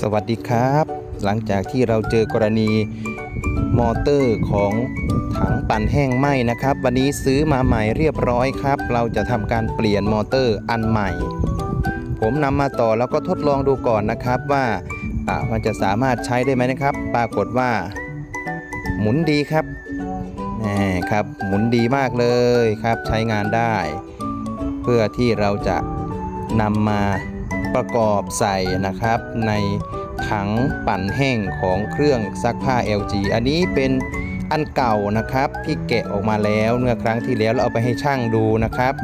สวัสดีครับ หลังจากที่เราเจอกรณีมอเตอร์ของถังปั่นแห้งไหมนะครับ วันนี้ซื้อมาใหม่เรียบร้อยครับ เราจะทำการเปลี่ยนมอเตอร์อันใหม่ ผมนำมาต่อแล้วก็ทดลองดูก่อนนะครับว่าอ่ามันจะสามารถใช้ได้ไหมนะครับ ปรากฏว่า หมุนดีครับแหมครับหมุนดีมากเลยครับใช้งานได้ เพื่อที่เราจะนำมา ประกอบใส่นะครับในถังปั่นแห้งของเครื่องซักผ้า LG อันนี้เป็นอันเก่านะครับที่แกะออกมาแล้วเมื่อครั้งที่แล้วเราเอาไปให้ช่างดูนะครับ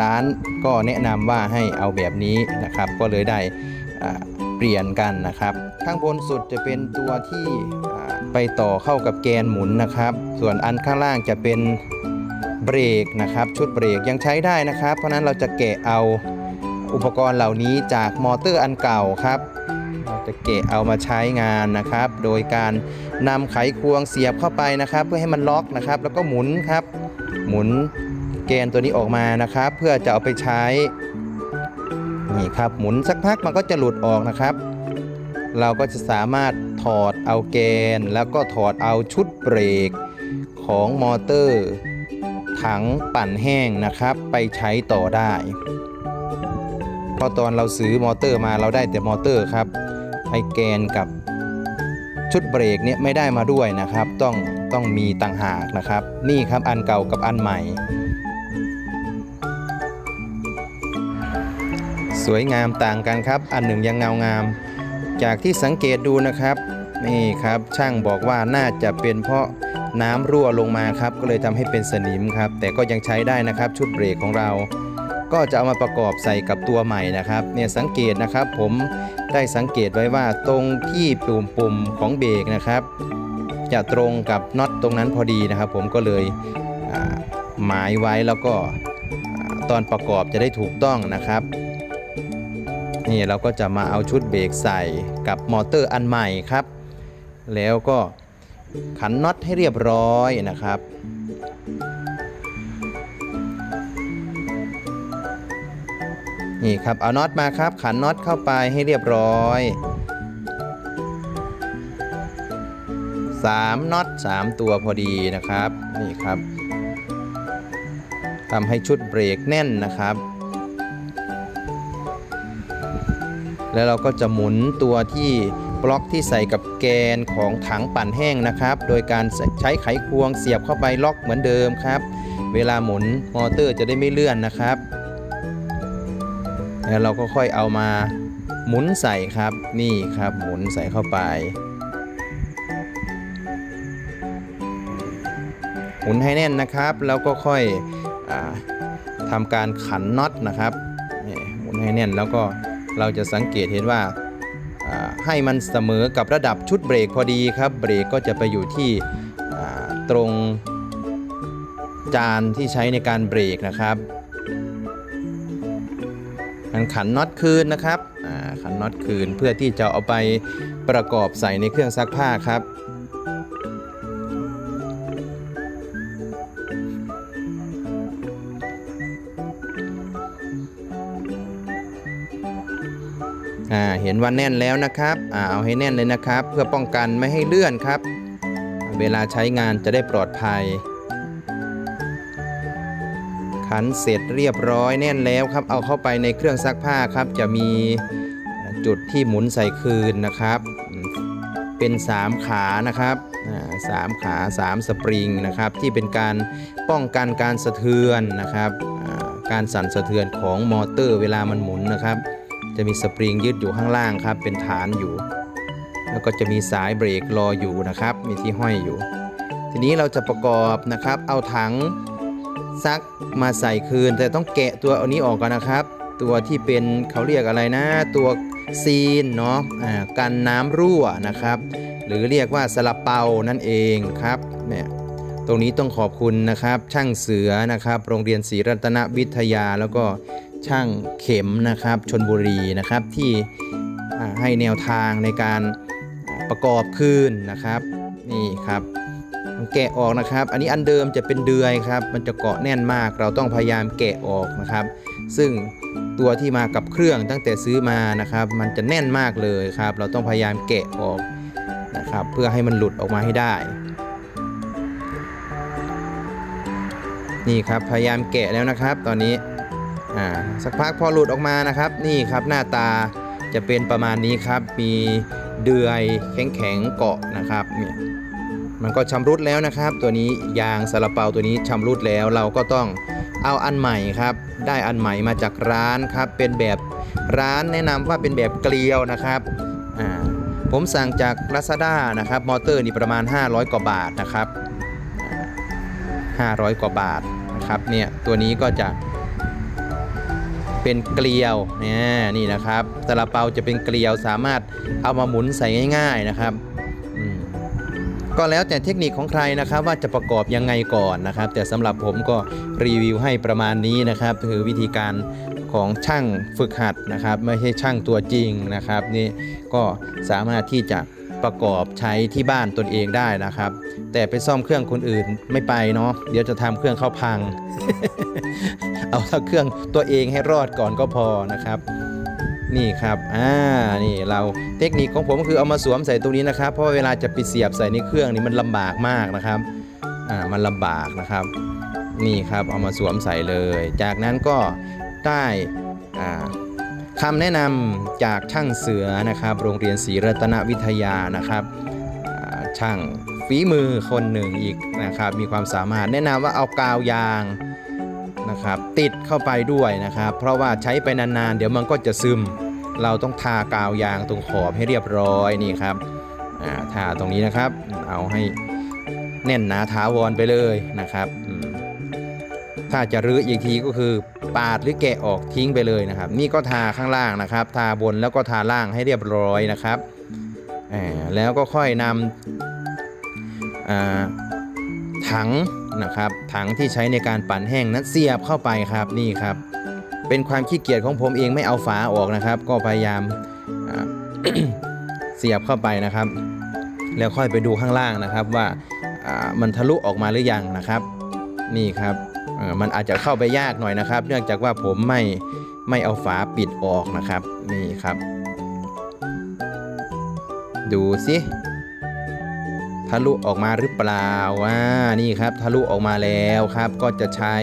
ร้านก็แนะนำว่าให้เอาแบบนี้นะครับ ก็เลยได้เปลี่ยนกันนะครับ ข้างบนสุดจะเป็นตัวที่ไปต่อเข้ากับแกนหมุนนะครับ ส่วนอันข้างล่างจะเป็นเบรกนะครับ ชุดเบรกยังใช้ได้นะครับ เพราะนั้นเราจะแกะเอา อุปกรณ์เหล่านี้จากมอเตอร์อันเก่าครับ เราจะแกะเอามาใช้งานนะครับ โดยการนำไขควงเสียบเข้าไปนะครับ เพื่อให้มันล็อกนะครับ แล้วก็หมุนครับ หมุนแกนตัวนี้ออกมานะครับ เพื่อจะเอาไปใช้นี่ครับหมุนสักพักมันก็จะหลุดออกนะครับ เราก็จะสามารถถอดเอาแกน แล้วก็ถอดเอาชุดเบรกของมอเตอร์ ถังปั่นแห้งนะครับ ไปใช้ต่อได้ เพราะตอนเราซื้อมอเตอร์มาเราได้แต่มอเตอร์ครับไอแกนกับชุดเบรกเนี่ยไม่ได้มาด้วยนะครับ ต้องต้องมีต่างหากนะครับ นี่ครับอันเก่ากับอันใหม่ สวยงามต่างกันครับ อันหนึ่งยังเงางาม จากที่สังเกตดูนะครับนี่ครับช่างบอกว่าน่าจะเป็นเพราะน้ำรั่วลงมาครับ ก็เลยทำให้เป็นสนิมครับ แต่ก็ยังใช้ได้นะครับชุดเบรกของเรา ก็จะเอามาประกอบใส่กับตัวใหม่นะครับเนี่ยสังเกตนะครับผมได้สังเกตไว้ว่าตรงที่ปุ่มปุ่มของเบรกนะครับ จะตรงกับน็อตตรงนั้นพอดีนะครับ ผมก็เลยหมายไว้แล้วก็ตอนประกอบจะได้ถูกต้องนะครับนี่เราก็จะมาเอาชุดเบรกใส่กับมอเตอร์อันใหม่ครับ แล้วก็ขันน็อตให้เรียบร้อยนะครับ นี่ครับเอาน็อตมาครับ ขันน็อตเข้าไปให้เรียบร้อย3น็อต3ตัวพอดีนะครับนี่ครับทำให้ชุดเบรกแน่นนะครับ แล้วเราก็จะหมุนตัวที่บล็อกที่ใส่กับแกนของถังปั่นแห้งนะครับ โดยการใช้ไขควงเสียบเข้าไปล็อกเหมือนเดิมครับ เวลาหมุนมอเตอร์จะได้ไม่เลื่อนนะครับ แล้วเราก็ค่อยเอามาหมุนใส่ครับนี่ครับหมุนใส่เข้าไป หมุนให้แน่นนะครับ แล้วก็ค่อยอาทำการขันน็อตนะครับหมุนให้แน่นแล้วก็เราจะสังเกตเห็นว่าให้มันเสมอกับระดับชุดเบรกพอดีครับ เบรกก็จะไปอยู่ที่ตรงจานที่ใช้ในการเบรกนะครับ งั้นขันน็อตคืนนะครับอ่าขันน็อตคืนเพื่อที่จะเอาไปประกอบใส่ในเครื่องซักผ้าครับอ่าเห็นว่าแน่นแล้วนะครับอ่าเอาให้แน่นเลยนะครับ เพื่อป้องกันไม่ให้เลื่อนครับ เวลาใช้งานจะได้ปลอดภัย ขันเสร็จเรียบร้อยแน่นแล้วครับ เอาเข้าไปในเครื่องซักผ้าครับ จะมีจุดที่หมุนใส่คืนนะครับ เป็น 3 ขานะครับสามขา 3 สปริงนะครับ ที่เป็นการป้องกันการสะเทือนนะครับการสั่นสะเทือนของมอเตอร์เวลามันหมุนนะครับ จะมีสปริงยึดอยู่ข้างล่างครับ เป็นฐานอยู่ แล้วก็จะมีสายเบรกรออยู่นะครับ มีที่ห้อยอยู่ ทีนี้เราจะประกอบนะครับ เอาถัง ซักมาใส่คืน แต่ต้องแกะตัวอันนี้ออกก่อนนะครับ ตัวที่เป็นเขาเรียกอะไรนะ ตัวซีนเนาะอ่ากันน้ำรั่วนะครับ หรือเรียกว่าสลับเปานั่นเองครับเนี่ยตรงนี้ต้องขอบคุณนะครับ ช่างเสือนะครับ โรงเรียนศรีรัตนวิทยาแล้วก็ช่างเข็มนะครับชนบุรีนะครับที่ให้แนวทางในการประกอบคืนนะครับ นี่ครับ แกะออกนะครับ อันนี้อันเดิมจะเป็นเดือยครับ มันจะเกาะแน่นมาก เราต้องพยายามแกะออกนะครับ ซึ่งตัวที่มากับเครื่องตั้งแต่ซื้อมานะครับ มันจะแน่นมากเลยครับ เราต้องพยายามแกะออกนะครับ เพื่อให้มันหลุดออกมาให้ได้ นี่ครับพยายามแกะแล้วนะครับ ตอนนี้อ่าสักพักพอหลุดออกมานะครับ นี่ครับหน้าตาจะเป็นประมาณนี้ครับ มีเดือยแข็งๆเกาะนะครับเนี่ย มันก็ชำรุดแล้วนะครับ ตัวนี้ยางซาลาเปาตัวนี้ชำรุดแล้วเราก็ต้องเอาอันใหม่ครับ ได้อันใหม่มาจากร้านครับ เป็นแบบร้านแนะนำว่าเป็นแบบเกลียวนะครับอ่าผมสั่งจาก Lazada นะครับ มอเตอร์นี่ประมาณ 500 กว่าบาทนะครับ 500 กว่าบาทนะครับเนี่ยตัวนี้ก็จะเป็นเกลียวเนี่ยนี่นะครับซาลาเปาจะเป็นเกลียวสามารถเอามาหมุนใส่ง่าย ๆนะครับ ก็แล้วแต่เทคนิคของใครนะครับ ว่าจะประกอบยังไงก่อนนะครับ แต่สำหรับผมก็รีวิวให้ประมาณนี้นะครับคือวิธีการของช่างฝึกหัดนะครับ ไม่ใช่ช่างตัวจริงนะครับ นี่ก็สามารถที่จะประกอบใช้ที่บ้านตนเองได้นะครับ แต่ไปซ่อมเครื่องคนอื่นไม่ไปเนาะเดี๋ยวจะทำเครื่องเข้าพัง เอาถ้าเครื่องตัวเองให้รอดก่อนก็พอนะครับ นี่ครับ อ่า นี่เราเทคนิคของผมคือเอามาสวมใส่ตรงนี้นะครับ เพราะเวลาจะไปเสียบใส่ในเครื่องนี่มันลำบากมากนะครับ อ่า มันลำบากนะครับ นี่ครับ เอามาสวมใส่เลย จากนั้นก็ได้อ่าคำแนะนำจากช่างเสือนะครับ โรงเรียนศรีรัตนวิทยานะครับ ช่างฝีมือคนหนึ่งอีกนะครับ มีความสามารถแนะนำว่าเอากาวยาง นะครับ ติดเข้าไปด้วยนะครับ เพราะว่าใช้ไปนานๆ เดี๋ยวมันก็จะซึม เราต้องทากาวยางตรงขอบให้เรียบร้อยนี่ครับาทาตรงนี้นะครับ เอาให้แน่นหนาถาวรไปเลยนะครับ ถ้าจะรื้ออีกทีก็คือปาดหรือแกะออกทิ้งไปเลยนะครับ นี่ก็ทาข้างล่างนะครับ ทาบนแล้วก็ทาล่างให้เรียบร้อยนะครับ แล้วก็ค่อยนำถัง นะครับ ถังที่ใช้ในการปั่นแห้งนั้นเสียบเข้าไปครับนี่ครับ เป็นความขี้เกียจของผมเองไม่เอาฝาออกนะครับ ก็พยายามเสียบเข้าไปนะครับ แล้วค่อยไปดูข้างล่างนะครับว่ามันทะลุออกมาหรือยังนะครับ นี่ครับมันอาจจะเข้าไปยากหน่อยนะครับ เนื่องจากว่าผมไม่ไม่เอาฝาปิดออกนะครับ นี่ครับ ดูสิะลุออกมาหรือเปล่าว่านี่ครับทะลุออกมาแล้วครับ ก็จะใช้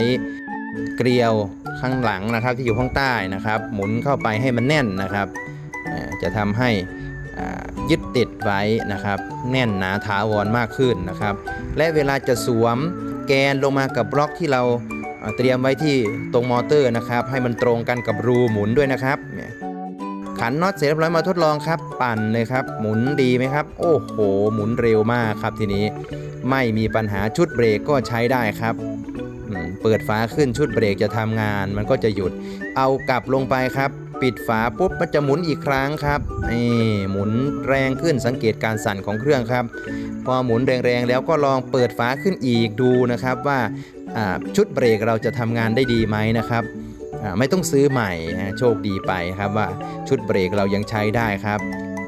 เกลียวข้างหลังนะครับที่อยู่ข้างใต้นะครับ หมุนเข้าไปให้มันแน่นนะครับ จะทำให้ยึดติดไว้นะครับ แน่นหนาถาวรมากขึ้นนะครับ และเวลาจะสวมแกนลงมากับบล็อกที่เราอ่าเตรียมไว้ที่ตรงมอเตอร์นะครับ ให้มันตรงกันกับรูหมุนด้วยนะครับเนี่ย ขันน็อตเสร็จเรียบร้อยมาทดลองครับ ปั่นเลยครับ หมุนดีไหมครับ โอ้โห หมุนเร็วมากครับทีนี้ไม่มีปัญหาชุดเบรกก็ใช้ได้ครับเปิดฝาขึ้นชุดเบรกจะทำงาน มันก็จะหยุด เอากลับลงไปครับ ปิดฝาปุ๊บมันจะหมุนอีกครั้งครับนี่หมุนแรงขึ้นสังเกตการสั่นของเครื่องครับ พอหมุนแรงๆแล้วก็ลองเปิดฝาขึ้นอีกดูนะครับว่าชุดเบรกเราจะทำงานได้ดีไหมนะครับ ไม่ต้องซื้อใหม่อ่าโชคดีไปครับว่าชุดเบรกเรายังใช้ได้ครับ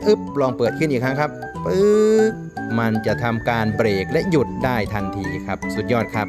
อึ๊บลองเปิดขึ้นอีกครั้งครับปึ๊บมันจะทำการเบรกและหยุดได้ทันทีครับ สุดยอดครับ